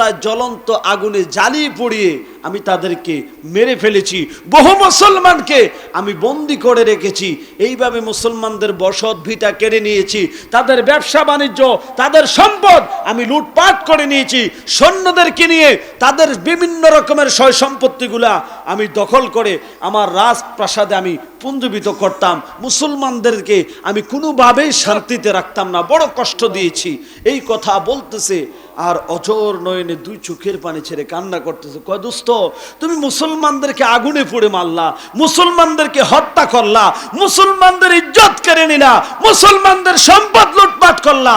অবস্থায় জ্বলন্ত আগুনে জ্বালিয়ে পড়িয়ে আমি তাদেরকে মেরে ফেলেছি, বহু মুসলমানকে আমি বন্দি করে রেখেছি, এইভাবে মুসলমানদের বসত ভিটা কেড়ে নিয়েছি, তাদের ব্যবসা বাণিজ্য, তাদের সম্পদ আমি লুটপাট করে নিয়েছি, সৈন্যদেরকে নিয়ে তাদের বিভিন্ন রকমের সয় সম্পত্তিগুলা আমি দখল করে আমার রাজপ্রাসাদে আমি পুঞ্জীবিত করতাম। মুসলমানদেরকে আমি কোনোভাবেই শান্তিতে রাখতাম না, বড় কষ্ট দিয়েছি। এই কথা বলতেছে আর অজর নয়নে দুই চোখের পানি ছেড়ে কান্না করতেছে, কয় দোস্ত তুমি মুসলমানদেরকে আগুনে পুড়ে মারলা মুসলমানদেরকে হত্যা করলা মুসলমানদের ইজ্জত কেড়ে নিলা মুসলমানদের সম্পদ লুটপাট করলা।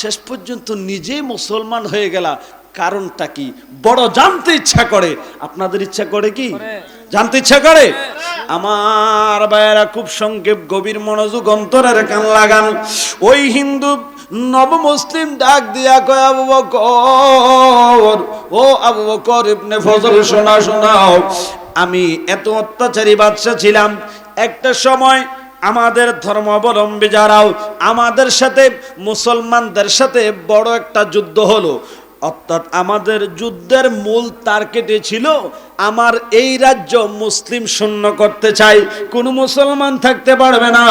শেষ পর্যন্ত নিজে মুসলমান হয়ে গেলা। কারণটা কি? বড় জানতে ইচ্ছা করে। আপনাদের ইচ্ছা করে কি? জানতে ইচ্ছা করে? আমার ভাইয়েরা খুব সংক্ষেপ গভীর মনোযোগ অন্তরের কান লাগান। ওই হিন্দু নব মুসলিম ডাক দিয়া কয় আবু বকর ও আবু বকর ইবনে ফজল, শোনা, শোনাও। আমি এত অত্যাচারী বাদশা ছিলাম। একটা সময় আমাদের ধর্মাবলম্বী যারাও আমাদের সাথে, মুসলমানদের সাথে বড় একটা যুদ্ধ হলো। অর্থাৎ আমাদের যুদ্ধের মূল টার্গেটে ছিল আমার এই রাজ্য মুসলিম শূন্য করতে চাই, কোনো মুসলমান থাকতে পারবে না।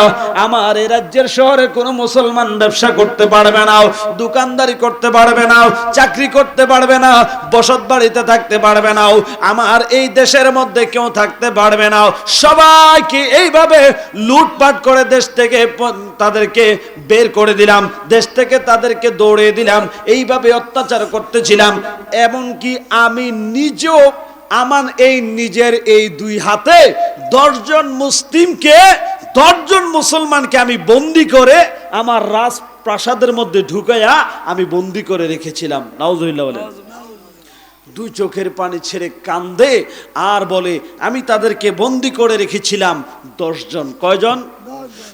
আমার এই রাজ্যের শহরে কোনো মুসলমান ব্যবসা করতে পারবে না, দোকানদারি করতে পারবে না, চাকরি করতে পারবে না, বসত বাড়িতে থাকতে পারবে না, আমার এই দেশের মধ্যে কেউ থাকতে পারবে না। সবাইকে এইভাবে লুটপাট করে দেশ থেকে তাদেরকে বের করে দিলাম, দেশ থেকে তাদেরকে দৌড়ে দিলাম, এইভাবে অত্যাচার করতেছিলাম। এমনকি আমি নিজেও আমার এই নিজের এই দুই হাতে দশজন মুসলিমকে, দশজন মুসলমানকে আমি বন্দি করে আমার রাজপ্রাসাদের মধ্যে ঢুকাইয়া আমি বন্দি করে রেখেছিলাম। নাউজুবিল্লাহ বলে দুই চোখের পানি ছেড়ে কান্দে আর বলে, আমি তাদেরকে বন্দি করে রেখেছিলাম দশজন। কয়জন?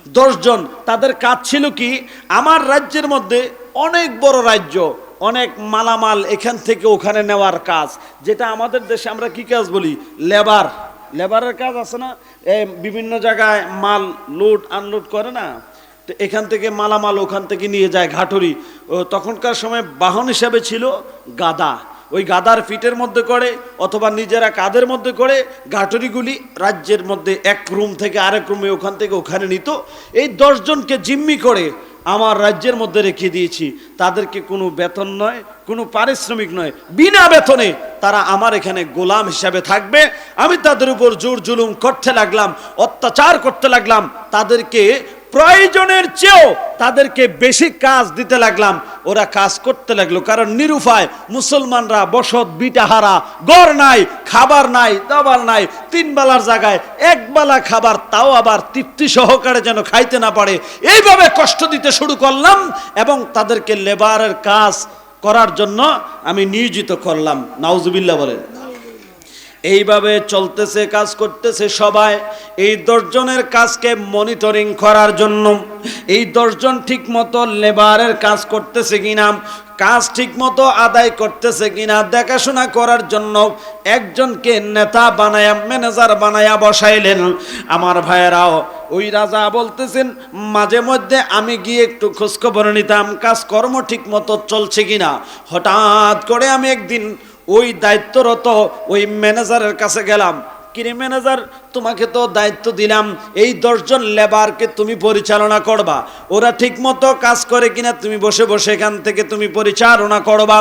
দশজন। তাদের কাজ ছিল কি? আমার রাজ্যের মধ্যে অনেক বড় রাজ্য। অনেক মালামাল এখান থেকে ওখানে নেওয়ার কাজ। যেটা আমাদের দেশে আমরা কি কাজ বলি? লেবার। লেবারের কাজ আছে না? বিভিন্ন জায়গায় মাল লোড, আনলোড করে না? তো এখান থেকে মালামাল ওখান থেকে নিয়ে যায় ঘাটুরি। তখনকার সময় বাহন হিসাবে ছিল গাদা। ওই গাদার ফিটের মধ্যে করে অথবা নিজেরা কাদের মধ্যে করে ঘাটুরিগুলি রাজ্যের মধ্যে এক রুম থেকে আরেক রুমে ওখান থেকে ওখানে নিত। এই দশজনকে জিম্মি করে আমার রাজ্যের মধ্যে রেখে দিয়েছি। তাদেরকে কোনো বেতন নয়, কোনো পারিশ্রমিক নয়। বিনা বেতনে তারা আমার এখানে গোলাম হিসাবে থাকবে। আমি তাদের উপর জোর জুলুম করতে লাগলাম, অত্যাচার করতে লাগলাম। তাদেরকে প্রয়োজনের চেয়েও তাদেরকে বেশি কাজ দিতে লাগলাম, ওরা কাজ করতে লাগল। কারণ নিরুপায় মুসলমানরা বসত বিটাহারা গড় নাই, খাবার নাই, দাবার নাই, তিন বেলার জায়গায় এক বেলা খাবার, তাও আবার তৃপ্তি সহকারে যেন খাইতে না পারে। এইভাবে কষ্ট দিতে শুরু করলাম এবং তাদেরকে লেবারের কাজ করার জন্য আমি নিয়োজিত করলাম। নাউজুবিল্লাহ বলেন। এইভাবে চলতেছে, কাজ করতেছে সবাই। এই দশজনের কাজকে মনিটরিং করার জন্য। এই দশজন ঠিক মতো লেবারের কাজ করতেছে কিনা, কাজ ঠিক মতো আদায় করতেছে কিনা, দেখাশোনা করার জন্য একজনকে নেতা বানায়া ম্যানেজার বানায়া বসাইলেন। আমার ভাইয়েরাও, ওই রাজা বলতেছেন, মাঝে মধ্যে আমি গিয়ে একটু খোঁজখবর নিতাম, কাজকর্ম ঠিক মতো চলছে কিনা। হঠাৎ করে আমি একদিন ওই দায়িত্বরত ওই ম্যানেজারের কাছে গেলাম। কিরে ম্যানেজার, তোমাকে তো দায়িত্ব দিলাম, এই দশজন লেবারকে তুমি পরিচালনা করবা। ওরা ঠিকমতো কাজ করে কিনা তুমি বসে বসে এখান থেকে তুমি পরিচালনা করবা।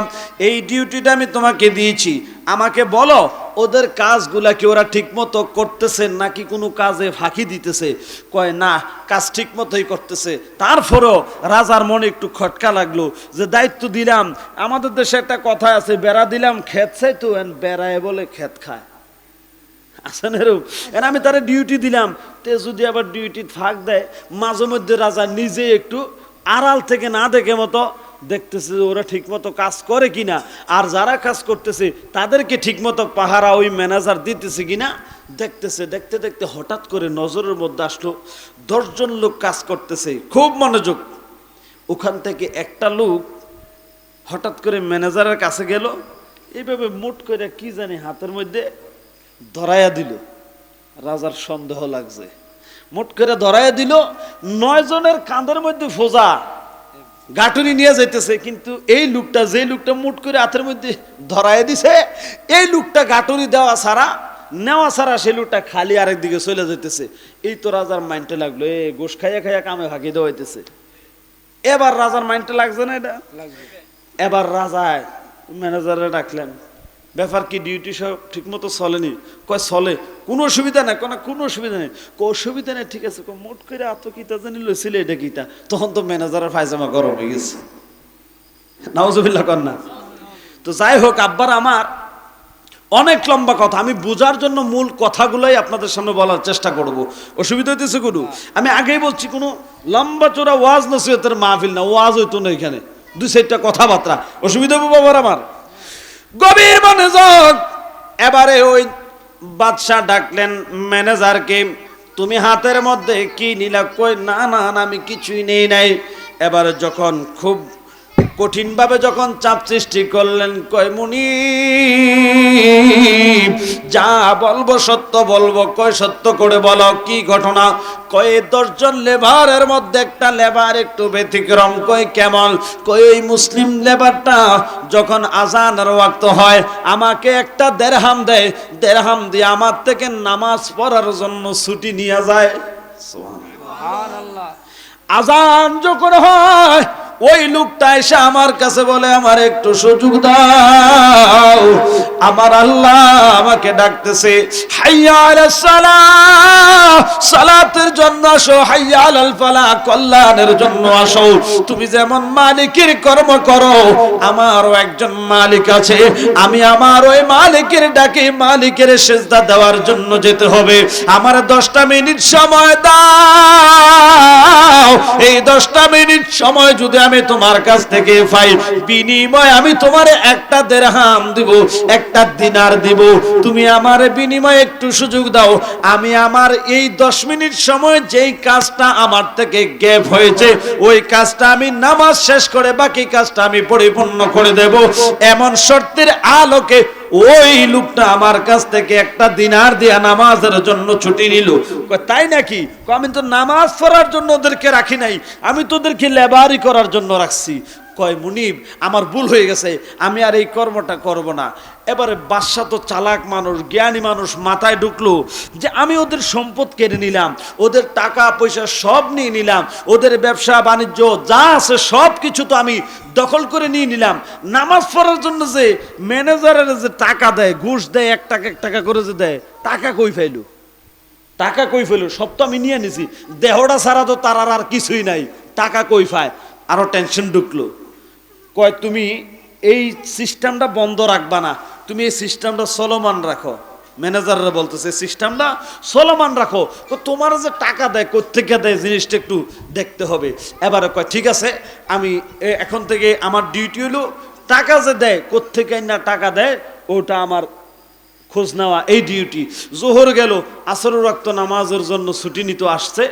এই ডিউটিটা আমি তোমাকে দিয়েছি। আমাকে বলো ওদের কাজগুলা কি ওরা ঠিকমতো করতেছে নাকি কোনো কাজে ফাঁকি দিতেছে? কয়, না, কাজ ঠিক মতোই করতেছে। তারপরও রাজার মনে একটু খটকা লাগল যে, দায়িত্ব দিলাম, আমাদের দেশে একটা কথা আছে, বেড়া দিলাম, খেত চাই তো বেড়ায় বলে খেত খায়। আছেন এরকম এর আমি তারা ডিউটি দিলাম, তে যদি আবার ডিউটি ফাঁক দেয়, মাঝে মধ্যে রাজা নিজে একটু আড়াল থেকে না দেখে মতো দেখতেছে যে ওরা ঠিকমতো কাজ করে কিনা, আর যারা কাজ করতেছে, তাদেরকে ঠিকমতো পাহারা ওই ম্যানেজার দিতেছে কিনা, দেখতেছে, দেখতে দেখতে হঠাৎ করে নজরের মধ্যে আসলো, দশজন লোক কাজ করতেছে, খুব মনোযোগ। ওখান থেকে একটা লোক হঠাৎ করে ম্যানেজারের কাছে গেল, এইভাবে মুট করে কি জানি হাতের মধ্যে ধরাইয়া দিল। রাজার সন্দেহ লাগছে। মুট করে ধরাইয়া দিল নয় জনের কাঁধের মধ্যে ফোজা। গাটুনি নিয়ে যাইতেছে কিন্তু এই লোকটা যে লোকটা মুট করে হাতের মধ্যে ধরাই দিছে এই লোকটা গাটুনি দেওয়া ছাড়া নেওয়া ছাড়া সে লোকটা খালি আরেক দিকে চলে যেতেছে এই তো রাজার মাইন্ডটা লাগল এ গোস খাইয়া খাইয়া কামে ভাগি দেওয়াইতেছে এবার রাজার মাইন্ডটা লাগছে না এটা? এবার রাজায় ম্যানেজারে ডাকলেন ব্যাপার কি ডিউটি সব ঠিক মতো চলেনি? কয়, চলে। কোনো অসুবিধা নাই। কোনো কোনো অসুবিধা নেই। কো অসুবিধা নেই, ঠিক আছে। মোট করে এত কিতা জানি লইছিল, এটা কিতা? তখন তো ম্যানেজারের ফায়জামা গরম হয়ে গেছে। নাউজুবিল্লাহ কর না। তো যাই হোক, আব্বার আমার অনেক লম্বা কথা। আমি বোঝার জন্য মূল কথাগুলোই আপনাদের সামনে বলার চেষ্টা করব। অসুবিধা হইতেছে কোনো? আমি আগেই বলছি, কোনো লম্বা চোরা ওয়াজ নসিহতের মাহফিল না। ওয়াজ হইতো না এখানে। দুই সাইডটা কথাবার্তা। অসুবিধা হবে বাবার আমার? গভীর মনোযোগ এবারে ওই বাদশাহ ডাকলেন, ম্যানেজারকে, তুমি হাতের মধ্যে কি নিলা? কই, না না আমি কিছুই নেই নাই। এবারে যখন খুব কঠিনভাবে যখন চাপ সৃষ্টি করলেন কয় মুনি যা বলব সত্য বলব কয় সত্য করে বলো, কি ঘটনা? কয় দশজন লেবারের মধ্যে একটা লেবার একটু ব্যতিক্রম কয় কেমন? কয় ওই মুসলিম লেবারটা যখন আজানের ওয়াক্ত হয় আমাকে একটা দেড়হাম দেয়। দেড়হাম দিয়ে আমার থেকে নামাজ পড়ার জন্য ছুটি নিয়ে যায়। আজান যখন হয় ওই লোকটা এসে আমার কাছে বলে, আমার একটু সুযোগ দাও। আমার আল্লাহ আমাকে ডাকতেছে সালাতের জন্য আসো, হাইয়া আলাল ফালাহ কল্যাণের জন্য আসো। তুমি যেমন মালিকের কর্ম করো, আমারও একজন মালিক আছে। আমি আমার ওই মালিকের ডাকে মালিকের সেজদা দেওয়ার জন্য যেতে হবে। আমার দশটা মিনিট সময় দাও। সময় যদি আমি তোমার কাছ থেকে পাই, বিনিময় আমি তোমার একটা দেড়হাম দিব, একটা দিনার দিব। তুমি আমার বিনিময়ে একটু সুযোগ দাও। আমি আমার এই দশ মিনিট সময় যেই কাজটা আমার থেকে গ্যাপ হয়েছে, ওই কাজটা আমি নামাজ শেষ করে বাকি কাজটা আমি পরিপূর্ণ করে দেব। এমন শর্তের আলোকে ওই লোকটা আমার কাছ থেকে একটা দিনার দিয়া নামাজের জন্য ছুটি নিল। তাই নাকি? আমি তো নামাজ পড়ার জন্য ওদেরকে রাখি নাই, আমি তো ওদেরকে লেবারি করার জন্য রাখছি। কয়, মুনিব, আমার ভুল হয়ে গেছে, আমি আর এই কর্মটা করব না। এবারে বাদশা তো চালাক মানুষ, জ্ঞানী মানুষ মাথায় ঢুকলো যে আমি ওদের সম্পদ কেড়ে নিলাম, ওদের টাকা, পয়সা সব নিয়ে নিলাম, ওদের ব্যবসা, বাণিজ্য যা আছে সব কিছু তো আমি দখল করে নিয়ে নিলাম। নামাজ পড়ার জন্য যে ম্যানেজারের যে টাকা দেয়, ঘুষ দেয়, এক টাকা এক টাকা করে যে দেয়, টাকা কই ফাইলু টাকা কই ফেলো সব তো আমি নিয়ে নিছি। দেহটা ছাড়া তো তার আর কিছুই নাই। টাকা কই পায়? আরও টেনশন ঢুকলো। কয়, তুমি এই সিস্টেমটা বন্ধ রাখবা না। তুমি এই সিস্টেমটা চলমান রাখো। ম্যানেজাররা বলতেছে সিস্টেমটা চলমান রাখো। তো তোমার যে টাকা দেয় কোথেকে দেয়, জিনিসটা একটু দেখতে হবে। এবারে কয়, ঠিক আছে, আমি এখন থেকে আমার ডিউটি হলো টাকা যে দেয় কোথেকে না টাকা দেয়, ওটা আমার খোঁজ নেওয়া, এই ডিউটি। জোহর গেল আসর রক্ত নামাজের জন্য ছুটি নিতে আসছে।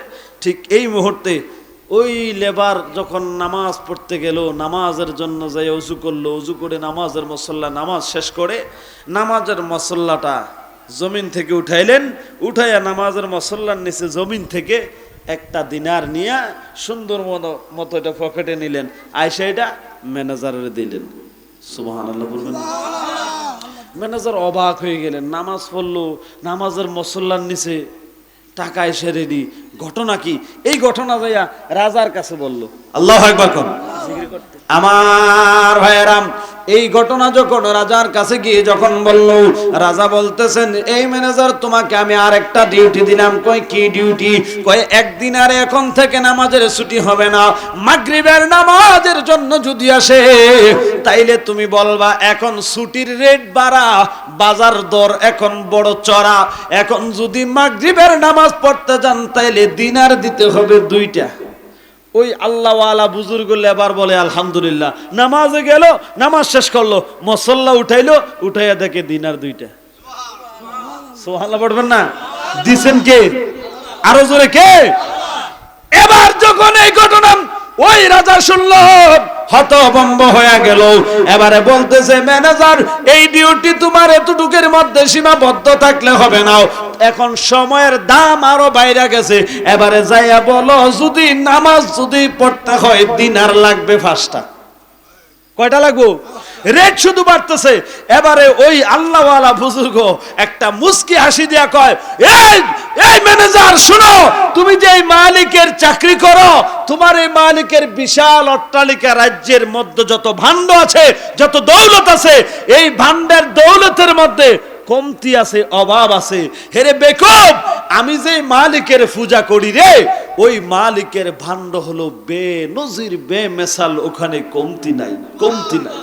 ঠিক এই মুহূর্তে ওই লেবার যখন নামাজ পড়তে গেল নামাজের জন্য যাই উজু করল উজু করে নামাজের মসল্লা নামাজ শেষ করে নামাজের মসল্লাটা জমিন থেকে উঠাইলেন উঠাইয়া নামাজের মসল্লার নিচে জমিন থেকে একটা দিনার নিয়ে সুন্দর মতো মতো এটা পকেটে নিলেন। আয়সা এটা ম্যানেজারের দিলেন। সুবাহ বলবেন ম্যানেজার অবাক হয়ে গেলেন। নামাজ পড়ল নামাজের মসল্লার নিচে টাকা এসে রেডি ঘটনা কি? এই ঘটনা যাইয়া রাজার কাছে বলল আল্লাহ একবার কর আমার ভাইয়েরাম এই ঘটনা যখন রাজার কাছে গিয়ে যখন বলল, রাজা বলতেছেন, এই ম্যানেজার, তোমাকে আমি আর একটা ডিউটি দিলাম। কই কি ডিউটি? কই একদিন আর এখন থেকে নামাজের ছুটি হবে না। মাগরিবের নামাজের জন্য যদি আসে, তাইলে তুমি বলবা, এখন ছুটির রেট বাড়া, বাজার দর এখন বড় চড়া। এখন যদি মাগরিবের নামাজ পড়তে যান, তাইলে দিনার দিতে হবে দুইটা। ওই আল্লাহওয়ালা বুজুর্গ লেবার বলে, আলহামদুলিল্লাহ। নামাজে গেল, নামাজ শেষ করল, মসল্লা উঠাইলো, উঠাইয়া দেখে দিনার দুইটা। সোহাল্লা পড়বেন না? দিছেন কে? আরও জোরে কে? এবার যখন এই ঘটনা ওই রাজা শুনল হতভম্ব হয়ে গেল। এবারে বলতেছে, ম্যানেজার, এই ডিউটি তোমার এতটুকের মধ্যে সীমাবদ্ধ থাকলে হবে না। এখন সময়ের দাম আরও বাইরে গেছে। এবারে যাইয়া বলো, যদি নামাজ যদি পড়তে হয়, দিনার লাগবে ফার্স্টটা কয়টা লাগবো? রেট শুধু বাড়তেছে। এবারে ওই আল্লাহওয়ালা বুজুর্গ একটা মুস্কি হাসি দিয়া কয়, এই এই ম্যানেজার, শুনো, তুমি যে মালিকের চাকরি করো, তোমার এই মালিকের বিশাল অট্টালিকা রাজ্যের মধ্যে যত ভাণ্ড আছে, যত দৌলত আছে, এই ভাণ্ডের দৌলতের মধ্যে কমতি আছে, অভাব আছে। হেরে বেকব, আমি যে মালিকের পূজা করি রে, ওই মালিকের ভাণ্ড হলো বে নজির বে মেসাল ওখানে কমতি নাই কমতি নাই।